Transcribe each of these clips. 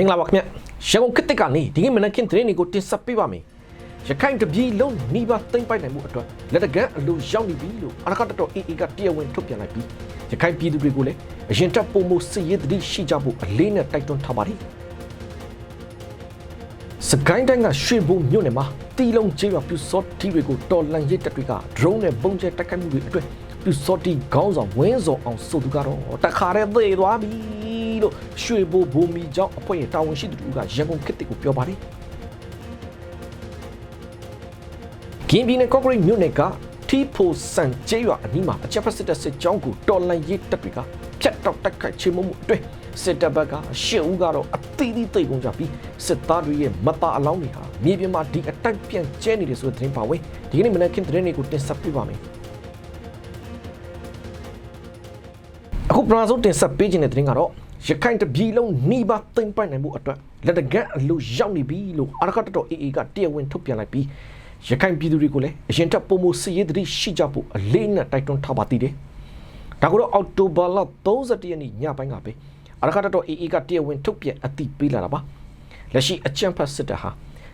မင်္ဂလာပါခင်ဗျရန်ကုန်ခေတ်သစ်ကနေဒီနေ့မနက်ခင်းသတင်းတွေကိုတင်ဆက်ပေးပါမယ်ရခိုင်တပြည်လုံးနှီးပါသိမ့်ပိုက်နိုင်မှုအတွက်လက်တကန့်အလိုရောက်နေပြီလို့အရကတတော် AA ကတရားဝင်ထုတ်ပြန်လိုက်ပြီးရခိုင်ပြည်သူတွေကိုလည်းအရင်တက်ပုံမှုစစ်ရေးသတိရှိကြဖို့အလေးနဲ့တိုက်တွန်းထားပါတယ်စကိုင်းတိုင်းကရွှေဘုံမြို့နယ်မှာတီလုံးကျေးရွာပြူစောတီတွေကိုတော်လန်ရစ်တပ်တွေက drone နဲ့ပုံကျဲတိုက်ခိုက်မှုတွေအတွက်ပြူစောတီခေါင်းဆောင်ဝင်းစောအောင်ဆိုသူကတော့တခါတည်းသေသွားပြီ လို့ရွှေဘိုဘိုမီကျောင်းအဖွဲ့ရဲ့တာဝန်ရှိသူတို့ကရန်ကုန်ခေတ်တစ်ကိုပြောပါတယ်ကင်းပြည်နယ်ကော့ဂရိတ်မြို့နယ်ကထီဖိုဆန်ကျေးရွာအနီးမှာအချက်ဖက်စစ်တပ်စစ်ကြောင်းကိုတော်လန်ရစ်တပ်တွေကဖြတ်တောက်တိုက်ခိုက်ချေမှုမှုအတွက်စစ်တပ်ဘက်ကရှစ်ဦးကတော့အသီးသီးသိပ်ကုန်ကြပြီးစစ်သားတွေရဲ့မတာအလောင်းတွေဟာမြေပြင်မှာဒီအတိုက်ပြန်ကျဲနေတယ်ဆိုတဲ့သတင်းပါဝင်ဒီကနေ့မနက်ခင်းသတင်းတွေကိုတင်ဆက်ပေးပါမယ်အခုပထမဆုံးတင်ဆက်ပေးခြင်းတဲ့သတင်းကတော့ ရခိုင်တပြည်လုံးနှီးပါသိမ့်ပိုက်နိုင်မှုအတွက်လက်တကန့်အလို့ရောက်နေပြီလို့အရကတတော် AA ကတရားဝင်ထုတ်ပြန်လိုက်ပြီးရခိုင်ပြည်သူတွေကိုလည်းအရင်ထက်ပုံမစစ်ရေးသတိရှိကြဖို့အလေးနဲ့တိုက်တွန်းထားပါသေးတယ်။ဒါကတော့အောက်တိုဘာလ31ရက်နေ့ညပိုင်းကပဲအရကတတော် AA ကတရားဝင်ထုတ်ပြန်အသိပေးလာတာပါ။လက်ရှိအကြံဖတ်စစ်တပ်ဟာ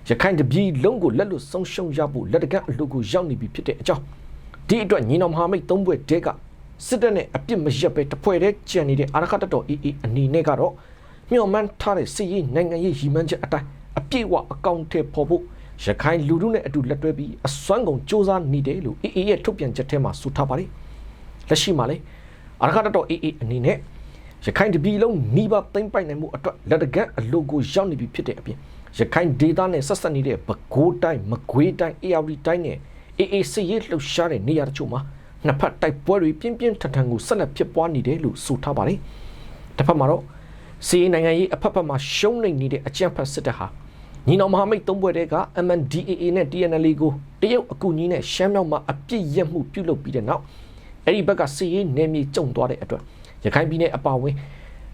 ရခိုင်တပြည်လုံးကိုလက်လွတ်ဆုံးရှုံးရဖို့လက်တကန့်အလို့ကိုရောက်နေပြီဖြစ်တဲ့အကြောင်းဒီအတွက်ညီနောင်မဟာမိတ်သုံးဘွဲ့တဲက စစ်တပ်နဲ့အပြစ်မရက်ပဲတဖွဲ့တည်းကြံနေတဲ့အာရခတတော် AA အနေနဲ့ကတော့မျှော်မှန်းထားတဲ့စစ်ရေးနိုင်ငံရေးရည်မှန်းချက်အတိုင်းအပြည့်အဝအကောင့်ထဲပေါ်ဖို့ရခိုင်လူထုနဲ့အတူလက်တွဲပြီးအစွမ်းကုန်စ조사နေတယ်လို့ AA ရဲ့ထုတ်ပြန်ချက်ထဲမှာဆိုထားပါတယ်လက်ရှိမှာလေအာရခတတော် AA အနေနဲ့ရခိုင်တပြည်လုံးနှီးပါသိမ့်ပိုက်နိုင်မှုအတွက်လက်တကန့်အလိုကိုရောက်နေပြီဖြစ်တဲ့အပြင်ရခိုင်ဒေသနဲ့ဆက်ဆက်နေတဲ့ပဲခူးတိုင်းမကွေးတိုင်း AR တိုင်းနဲ့ AA စစ်ရေးလှုပ်ရှားတဲ့နေရာတချို့မှာ နှစ်ဖက်တိုက်ပွဲတွေပြင်းပြင်းထန်ထန်ကိုဆက်လက်ဖြစ်ပွားနေတယ်လို့ဆိုထားပါတယ်။တစ်ဖက်မှာတော့စီးရင်နိုင်ငံရေးအဖက်ဖက်မှာရှုံးနေနေတဲ့အကြံဖက်စစ်တပ်ဟာညီနောင်မဟာမိတ်သုံးဘွဲတွေက MNDAA နဲ့ TNL ကိုတရုတ်အကူအညီနဲ့ရှမ်းမြောက်မှာအပြစ်ရက်မှုပြုလုပ်ပြီးတဲ့နောက်အဲ့ဒီဘက်ကစီးရင်နယ်မြေကျုံသွားတဲ့အတွက်ရခိုင်ပြည်နယ်အပါအဝင်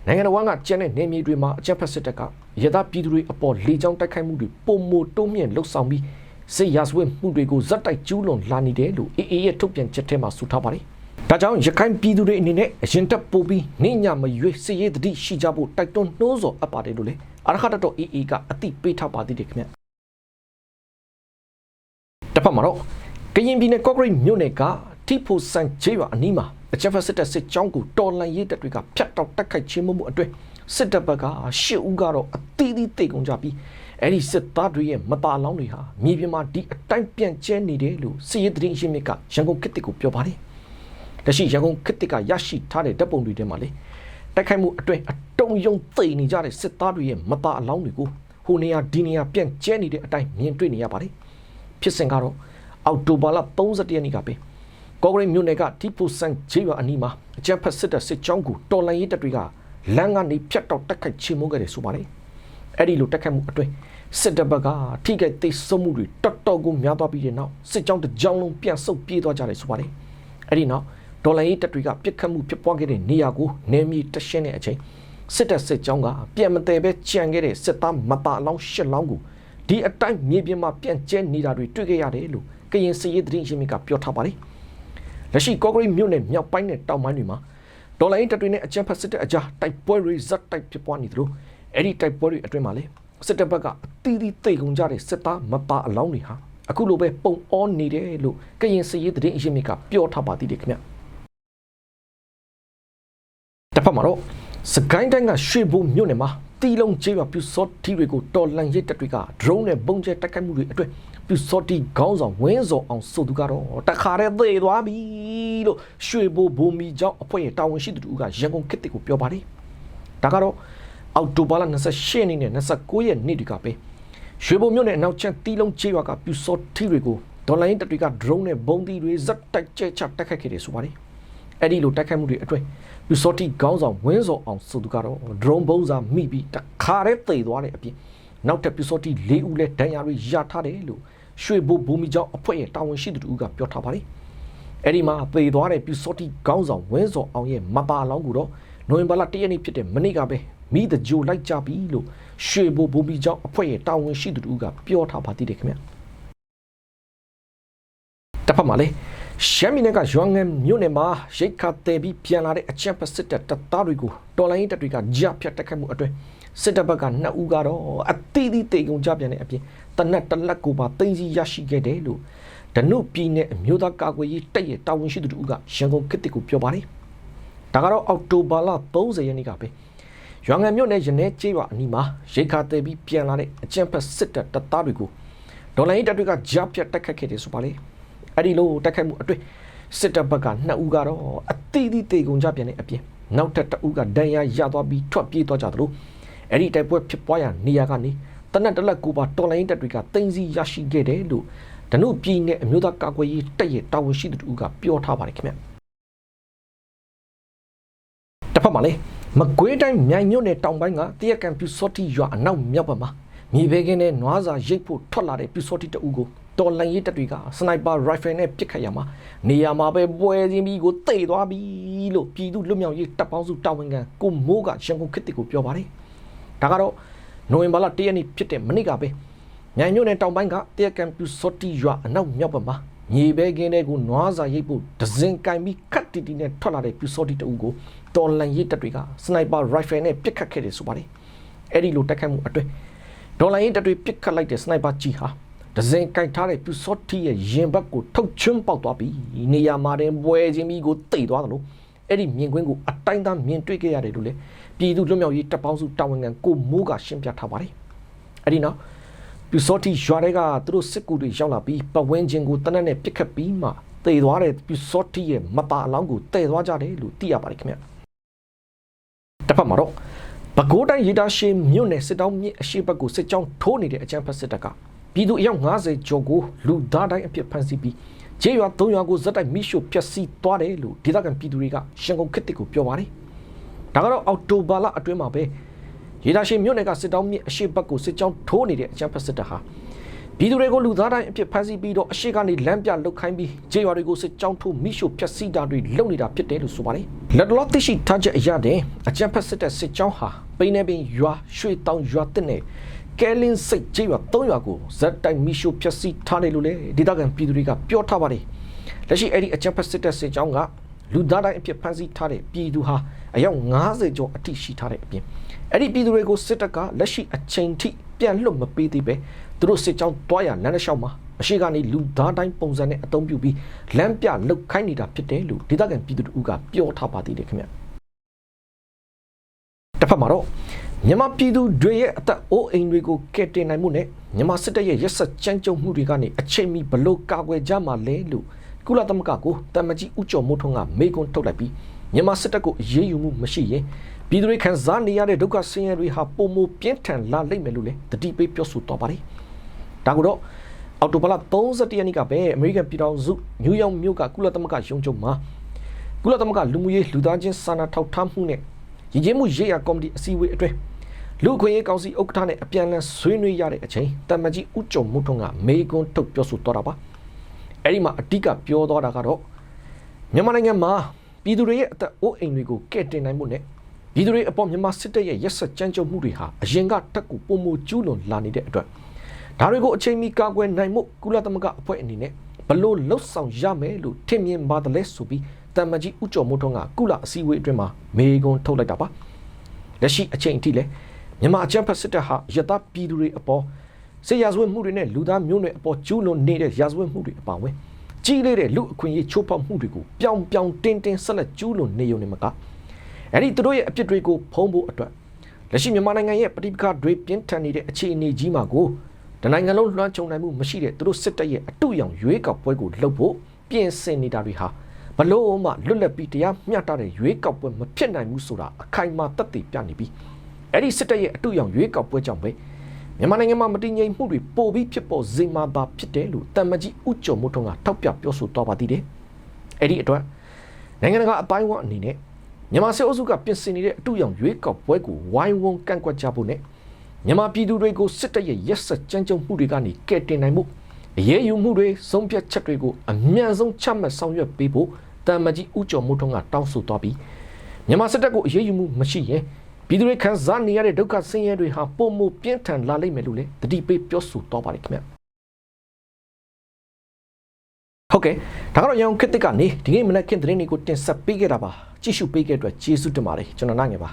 နိုင်ငံတော်ကကျန်းတဲ့နယ်မြေတွေမှာအကြံဖက်စစ်တပ်ကရသပြည်သူတွေအပေါ်လေကြောင်းတိုက်ခိုက်မှုတွေပုံမတိုးမြင့်လှုပ်ဆောင်ပြီး စစ်ရာဇဝတ်မှုတွေကိုဇက်တိုက်ကျူးလွန်လာနေတယ်လို့ AA ရဲ့ထုတ်ပြန်ချက်ထဲမှာဆိုထားပါတယ်။ဒါကြောင့်ရခိုင်ပြည်သူတွေအနေနဲ့အရင်တက်ပို့ပြီးနေညမရွေးစစ်ရေးတတိရှိကြဖို့တိုက်တွန်းနှိုးဆော်အပ်ပါတယ်လို့လေအရခတတော် AA ကအသိပေးထားပါသေးတယ်ခင်ဗျ။တစ်ဖက်မှာတော့ကရင်ပြည်နယ်ကော့ဂရိတ်မြို့နယ်ကတီဖိုဆန်ဂျေးရွာအနီးမှာအချက်ဖက်စစ်တပ်စစ်ကြောင်းကိုတော်လန်ရေးတပ်တွေကဖျက်တောက်တက်ခိုက်ချင်းမှုမှုအတွင်းစစ်တပ်ဘက်ကရှစ်ဦးကတော့အသီးသီးတိတ်ကုန်ကြပြီး အဲ့ဒီစစ်သားတွေရဲ့မတာလောင်းတွေဟာမြေပြင်မှာဒီအတိုင်းပြန့်ကျဲနေတယ်လို့စစ်ရေးသတင်းရင်းမြစ်ကရန်ကုန်ခေတ်တစ်ကိုပြောပါတယ်။လက်ရှိရန်ကုန်ခေတ်တစ်ကရရှိထားတဲ့ဓာတ်ပုံတွေထဲမှာလေတိုက်ခိုက်မှုအတွင်းအတုံယုံသိနေကြတဲ့စစ်သားတွေရဲ့မတာအလောင်းတွေကိုဟိုနေရာဒီနေရာပြန့်ကျဲနေတဲ့အတိုင်းမြင်တွေ့နေရပါတယ်။ဖြစ်စဉ်ကတော့အောက်တိုဘာလ31ရက်နေ့ကပဲကော့ဂရိတ်မြို့နယ်ကတီပူဆန်ဂျေးရွာအနီးမှာအကြမ်းဖက်စစ်တပ်စစ်ကြောင်းကိုတော်လှန်ရေးတပ်တွေကလမ်းကနေဖြတ်တောက်တက်ခိုက်ချေမှုခဲ့တယ်ဆိုပါတယ်။အဲ့ဒီလိုတက်ခိုက်မှုအတွင်း စစ်တပ်ဘက်ကထိခိုက်သိမ်းဆုပ်မှုတွေတော်တော်ကိုများသွားပြီးတဲ့နောက်စစ်ကြောင်းတစ်ကြောင်းလုံးပြန်ဆုတ်ပြေးသွားကြတယ်ဆိုပါတယ်။အဲ့ဒီနောက်ဒေါ်လာရေးတပ်တွေကပြစ်ခတ်မှုဖြစ်ပွားခဲ့တဲ့နေရာကိုနေမြေတရှင်းတဲ့အချိန်စစ်တပ်စစ်ကြောင်းကပြန်မတည်ပဲကြံခဲ့တဲ့စစ်သားမတာအလောင်းရှစ်လောင်းကိုဒီအတိုင်းမြေပြင်မှာပြန်ကျဲနေတာတွေတွေ့ခဲ့ရတယ်လို့ကရင်စစ်ရေးသတင်းရင်းမြစ်ကပြောထားပါတယ်။လက်ရှိကော့ဂရိတ်မြို့နယ်မြောက်ပိုင်းနဲ့တောင်ပိုင်းတွေမှာဒေါ်လာရေးတပ်တွေနဲ့အကြမ်းဖက်စစ်တပ်အကြားတိုက်ပွဲတွေဇက်တိုက်ဖြစ်ပွားနေသလိုအဲ့ဒီတိုက်ပွဲတွေအတွင်းမှာလည်း စစ်တပ်ဘက်ကအတီးတီးတိတ်ကုန်ကြတဲ့စစ်သားမပါအလောင်းတွေဟာအခုလိုပဲပုံအောနေတယ်လို့ကရင်စစ်ရေးသတင်းအရင်းမြစ်ကပြောထားပါသေးတယ်ခင်ဗျတစ်ဖက်မှာတော့စကိုင်းတိုင်းကရွှေဘုံမြို့နယ်မှာတီလုံးကျေးရွာပြူစောတီတွေကိုတော်လန်ရစ်တပ်တွေက drone နဲ့ပုံကျဲတိုက်ခိုက်မှုတွေအတွင်းပြူစောတီခေါင်းဆောင်ဝင်းစောအောင်ဆိုသူကတော့တခါတည်းသေသွားပြီလို့ရွှေဘိုဘိုမီကျောင်းအဖွဲ့ရဲ့တာဝန်ရှိသူတို့ကရန်ကုန်ခေတ်တစ်ကိုပြောပါတယ်ဒါကတော့ အောက်တိုဘာလ28ရက်နေ့နဲ့29ရက်နေ့တွေကပဲရွှေဘုံမြို့နယ်အနောက်ချမ်းတီးလုံးချေးရွာကပြူစောထီတွေကိုဒေါ်လာရင်းတပ်တွေက drone နဲ့ဘုံသီးတွေဇက်တိုက်ကျဲချတိုက်ခိုက်ခဲ့တယ်ဆိုပါတယ်။အဲ့ဒီလိုတိုက်ခိုက်မှုတွေအတွင်းပြူစောထီခေါင်းဆောင်ဝင်းစောအောင်ဆိုသူကတော့ drone ဘုံစာမိပြီးတခါတည်းသေသွားတဲ့အပြင်နောက်ထပ်ပြူစောထီ၄ဦးလည်းဒဏ်ရာတွေရထားတယ်လို့ရွှေဘိုဘူမီကျောင်းအဖွဲ့ရဲ့တာဝန်ရှိသူတို့ကပြောထားပါတယ်။အဲ့ဒီမှာသေသွားတဲ့ပြူစောထီခေါင်းဆောင်ဝင်းစောအောင်ရဲ့မပါလောင်းကိုတော့နိုဝင်ဘာလ၁ရက်နေ့ဖြစ်တဲ့မနေ့ကပဲ မိတကြိုလိုက်ကြပြီလို့ရွှေဘိုဘူမီကျောင်းအဖွဲ့ရဲ့တာဝန်ရှိသူတို့ကပြောထားပါသေးတယ်ခင်ဗျတစ်ဖက်မှာလေရှမ်းပြည်နယ်ကရွာငံမြို့နယ်မှာရိတ်ခါတဲပြီးပြန်လာတဲ့အချမ်းပစစ်တပ်တပ်သားတွေကိုတော်လိုင်းတပ်တွေကကြားဖြတ်တက်ခတ်မှုအတွင်းစစ်တပ်ဘက်ကနှစ်ဦးကတော့အတိအသေးကုန်ကြပြန်တဲ့အပြင်တနက်တစ်လက်ကိုပါသိမ်းဆီးရရှိခဲ့တယ်လို့ဒနုပြည်နယ်အမျိုးသားကာကွယ်ရေးတပ်ရဲ့တာဝန်ရှိသူတို့ကရန်ကုန်ခေတ်တစ်ကိုပြောပါတယ်ဒါကတော့အောက်တိုဘာလ30ရက်နေ့ကပဲ ရွာငံမြို့နယ်ရနေကျေးရွာအနီးမှာရိတ်ခါသေးပြီးပြန်လာတဲ့အကြံဖက်စစ်တပ်တပ်သားတွေကိုဒေါ်လာရေးတပ်တွေကကြားပြတ်တက်ခတ်ခဲ့တယ်ဆိုပါလေအဲ့ဒီလိုတက်ခတ်မှုအတွင်းစစ်တပ်ဘက်ကနှစ်ဦးကတော့အတိအသေးကုန်ကြပြန်တဲ့အပြင်နောက်ထပ်တအူးကဒဏ်ရာရသွားပြီးထွက်ပြေးသွားကြသလိုအဲ့ဒီတိုက်ပွဲဖြစ်ပွားရာနေရာကနေတနက်တလက်ကိုပါတော်လိုင်းတပ်တွေကတင်စီရရှိခဲ့တယ်လို့ဒနုပြည်နယ်အမျိုးသားကာကွယ်ရေးတပ်ရဲ့တာဝန်ရှိသူတို့ကပြောထားပါတယ်ခင်ဗျတစ်ဖက်မှာလေ မကွေးတိုင်းမြိုင်မြို့နယ်တောင်ပိုင်းကတရကန်ပြူစောတိရွာအနောက်မြောက်ဘက်မှာမြေဘဲကင်းနဲ့နွားစာရိတ်ဖို့ထွက်လာတဲ့ပြူစောတိတအူးကိုတော်လန်ရေးတပ်တွေကစနိုက်ပါရိုင်ဖယ်နဲ့ပစ်ခတ်ရမှာနေရာမှာပဲပွဲချင်းပြီးကိုတိတ်သွားပြီလို့ပြည်သူလွတ်မြောက်ရေးတပ်ပေါင်းစုတာဝန်ခံကိုမိုးကရန်ကုန်ခေတ်ကိုပြောပါတယ်ဒါကတော့နိုဝင်ဘာလ၁ရက်နေ့ဖြစ်တဲ့မနေ့ကပဲမြိုင်မြို့နယ်တောင်ပိုင်းကတရကန်ပြူစောတိရွာအနောက်မြောက်ဘက်မှာ မြေဘဲကင်းတဲ့ကိုနွားစာရိတ်ဖို့ဒဇင်ကင်ပြီးခတ်တီတီနဲ့ထွက်လာတဲ့ပြူစောတိတအူးကိုတော်လန်ရေးတပ်တွေကစနိုက်ပါရိုင်ဖယ်နဲ့ပစ်ခတ်ခဲ့တယ်ဆိုပါတယ်အဲ့ဒီလိုတက်ခတ်မှုအတွင်းဒေါ်လာရေးတပ်တွေပစ်ခတ်လိုက်တဲ့စနိုက်ပါကြီးဟာဒဇင်ကြိုက်ထားတဲ့ပြူစောတိရဲ့ရင်ဘတ်ကိုထုတ်ချွန်းပေါက်သွားပြီးနေရာမှာတင်ပွဲချင်းပြီးကိုတိတ်သွားတယ်လို့အဲ့ဒီမြင်ကွင်းကိုအတိုင်းသားမြင်တွေ့ခဲ့ရတယ်လို့လေပြည်သူလွတ်မြောက်ရေးတပ်ပေါင်းစုတာဝန်ခံကိုမိုးကရှင်းပြထားပါတယ်အဲ့ဒီနောက် ပြူစောတိရွာတွေကသူတို့စစ်ကူတွေရောက်လာပြီးပတ်ဝန်းကျင်ကိုတနက်နဲ့ပစ်ခတ်ပြီးမှတေသွားတဲ့ပြူစောတိရဲ့မပါအလောင်းကိုတေသွားကြတယ်လို့သိရပါတယ်ခင်ဗျတစ်ဖက်မှာတော့ပဲခူးတိုင်းရေတာရှည်မြို့နယ်စစ်တောင်းမြစ်အရှိဘက်ကိုစစ်ကြောင်းထိုးနေတဲ့အကြမ်းဖက်စစ်တပ်ကပြည်သူအယောက်90ကျော်ကိုလူသားတိုင်းအဖြစ်ဖမ်းဆီးပြီးခြေရွာ၃ရွာကိုဇက်တိုက်မိရှို့ဖျက်ဆီးသွားတယ်လို့ဒေသခံပြည်သူတွေကရှန်ကုန်ခေတ်တစ်ကိုပြောပါတယ်။ဒါကတော့အောက်တိုဘာလအတွင်းမှာပဲ ရေတာရှည်မြို့နယ်ကစစ်တောင်းမြစ်အရှိဘက်ကိုစစ်ကြောင်းထိုးနေတဲ့အကြမ်းဖက်စစ်တပ်ဟာပြည်သူတွေကိုလူသားတိုင်းအဖြစ်ဖမ်းဆီးပြီးတော့အရှိကနေလမ်းပြလုတ်ခိုင်းပြီးခြေရွာတွေကိုစစ်ကြောင်းထိုးမိရှို့ဖျက်ဆီးတာတွေလုပ်နေတာဖြစ်တယ်လို့ဆိုပါတယ်။လက်တော်သိရှိထားချက်အရတဲ့အကြမ်းဖက်စစ်တပ်စစ်ကြောင်းဟာပိန်းနေပင်ရွာရွှေတောင်ရွာတဲ့နဲ့ကဲလင်းစိတ်ကြေးရွာ၃ရွာကိုဇက်တိုင်မီရှိုဖျက်ဆီးထားတယ်လို့လေဒေသခံပြည်သူတွေကပြောထားပါတယ်လက်ရှိအဲ့ဒီအကြံဖက်စစ်တပ်စစ်ကြောင်းကလူသားတိုင်းအဖြစ်ဖမ်းဆီးထားတဲ့ပြည်သူဟာအယောက်90ကျော်အထိရှိထားတဲ့အပြင် အဲ့ဒီပြည်သူတွေကိုစစ်တပ်ကလက်ရှိအချိန်ထိပြန်လွတ်မပေးသေးပဲသူတို့စစ်ကြောင်းတွားရလမ်းတစ်လျှောက်မှာအရှိကနေလူသားတိုင်းပုံစံနဲ့အသုံးပြုပြီးလမ်းပြလုတ်ခိုင်းနေတာဖြစ်တယ်လို့ဒေသခံပြည်သူတို့ကပြောထားပါသေးတယ်ခင်ဗျတစ်ဖက်မှာတော့မြန်မာပြည်သူတွေရဲ့အသက်အိုးအိမ်တွေကိုကယ်တင်နိုင်မှုနဲ့မြန်မာစစ်တပ်ရဲ့ရက်စက်ကြမ်းကြုတ်မှုတွေကနေအချိန်မီဘလို့ကာကွယ်ကြမှာလဲလို့ကုလသမဂ္ဂကိုတမကြီးဥကျော်မိုးထွန်းကမေးခွန်းထုတ်လိုက်ပြီး မြန်မာစစ်တပ်ကိုအရေးယူမှုမရှိရင်ပြည်သူတွေခံစားနေရတဲ့ဒုက္ခဆင်းရဲတွေဟာပုံမပြင်းထန်လာလိမ့်မယ်လို့လည်းတတိပေးပြောဆိုသွားပါတယ်။ဒါကတော့အော်တိုဘလာ31ရက်နေ့ကပဲအမေရိကန်ပြည်ထောင်စုနယူးယောက်မြို့ကကုလသမဂ္ဂရုံးချုပ်မှာကုလသမဂ္ဂလူမှုရေးလူသားချင်းစာနာထောက်ထားမှုနဲ့ရည်ရည်မှုရေးရာကော်မတီအစည်းအဝေးအတွင်းလူခွင့်ရေးကောင်စီဥက္ကဋ္ဌနဲ့အပြန်အလှန်ဆွေးနွေးရတဲ့အချိန်တမကြီးဥကြုံမှုထုံးကမေကွန်းထုတ်ပြောဆိုသွားတာပါအဲ့ဒီမှာအဓိကပြောသွားတာကတော့မြန်မာနိုင်ငံမှာ ပြည်သူတွေရဲ့အသက်အိုးအိမ်တွေကိုကဲ့တင်နိုင်မှုနဲ့ပြည်သူတွေအပေါ်မြန်မာစစ်တပ်ရဲ့ရက်စက်ကြမ်းကြုတ်မှုတွေဟာအရင်ကတက်ကူပုံမကျူးလွန်လာနေတဲ့အတွက်ဒါတွေကိုအချိန်မီကာကွယ်နိုင်မှုကုလသမဂ္ဂအဖွဲ့အနေနဲ့ဘလို့လှုပ်ဆောင်ရမယ်လို့ထင်မြင်ပါတယ်လဲဆိုပြီးတမကြီးဥကြုံမှုထုံးကကုလအစည်းအဝေးအတွင်းမှာမေကွန်းထုတ်လိုက်တာပါလက်ရှိအချိန်အထိလည်းမြန်မာအကြမ်းဖက်စစ်တပ်ဟာယတပြည်သူတွေအပေါ်စစ်ရာဇဝတ်မှုတွေနဲ့လူသားမျိုးနွယ်အပေါ်ကျူးလွန်နေတဲ့ရာဇဝတ်မှုတွေအပါအဝင် ကြီးလေးတဲ့လူအခွင့်အရေးချိုးဖောက်မှုတွေကိုပြောင်ပြောင်တင်းတင်းဆက်လက်ကျူးလွန်နေုံနဲ့မကအဲ့ဒီသူတို့ရဲ့အပြစ်တွေကိုဖုံးဖို့အတွက်လက်ရှိမြန်မာနိုင်ငံရဲ့ပဋိပက္ခတွေပြင်းထန်နေတဲ့အခြေအနေကြီးမှာကိုတနိုင်ငံလုံးလွှမ်းခြုံနိုင်မှုမရှိတဲ့သူတို့စစ်တပ်ရဲ့အတုရောင်ရွေးကောက်ပွဲကိုလှုပ်ဖို့ပြင်ဆင်နေတာတွေဟာဘလို့မှလွတ်လပ်ပြီးတရားမျှတတဲ့ရွေးကောက်ပွဲမဖြစ်နိုင်ဘူးဆိုတာအခိုင်အမာသက်သေပြနေပြီးအဲ့ဒီစစ်တပ်ရဲ့အတူရောင်ရွေးကောက်ပွဲကြောင့်ပဲ မြန်မာနိုင်ငံမှာမတည်ငြိမ်မှုတွေပိုပြီးဖြစ်ပေါ်စေမှာသာဖြစ်တယ်လို့တမ္မကြီးဥကျော်မိုးထွန်းကထောက်ပြပြောဆိုသွားပါသေးတယ်။အဲ့ဒီအတွက်နိုင်ငံတကာအပိုင်းဝအနေနဲ့မြန်မာစစ်အုပ်စုကပြင်ဆင်နေတဲ့အတူရောင်ရွေးကောက်ပွဲကိုဝိုင်းဝန်းကန့်ကွက်ကြဖို့နဲ့မြန်မာပြည်သူတွေကိုစစ်တပ်ရဲ့ရက်စက်ကြမ်းကြုတ်မှုတွေကနေကယ်တင်နိုင်မှုအရေးယူမှုတွေဆုံးဖြတ်ချက်တွေကိုအမြန်ဆုံးချမှတ်ဆောင်ရွက်ပေးဖို့တမ္မကြီးဥကျော်မိုးထွန်းကတောင်းဆိုသွားပြီးမြန်မာစစ်တပ်ကိုအရေးယူမှုမရှိရင် ပြည်သူတွေခံစားနေရတဲ့ဒုက္ခဆင်းရဲတွေဟာပုံမပြင်းထန်လာလိမ့်မယ်လို့လည်းတတိပေးပြောဆိုသွားပါတယ်ခင်ဗျဟုတ်ကဲ့ဒါကတော့ရန်ကုန်ခေတ်တစ်ကနေဒီနေ့မနက်ခင်းသတင်းတွေကိုတင်ဆက်ပေးခဲ့တာပါကြည့်ရှုပေးခဲ့တဲ့အတွက်ကျေးဇူးတင်ပါတယ်ကျွန်တော်နိုင်ငယ်ပါ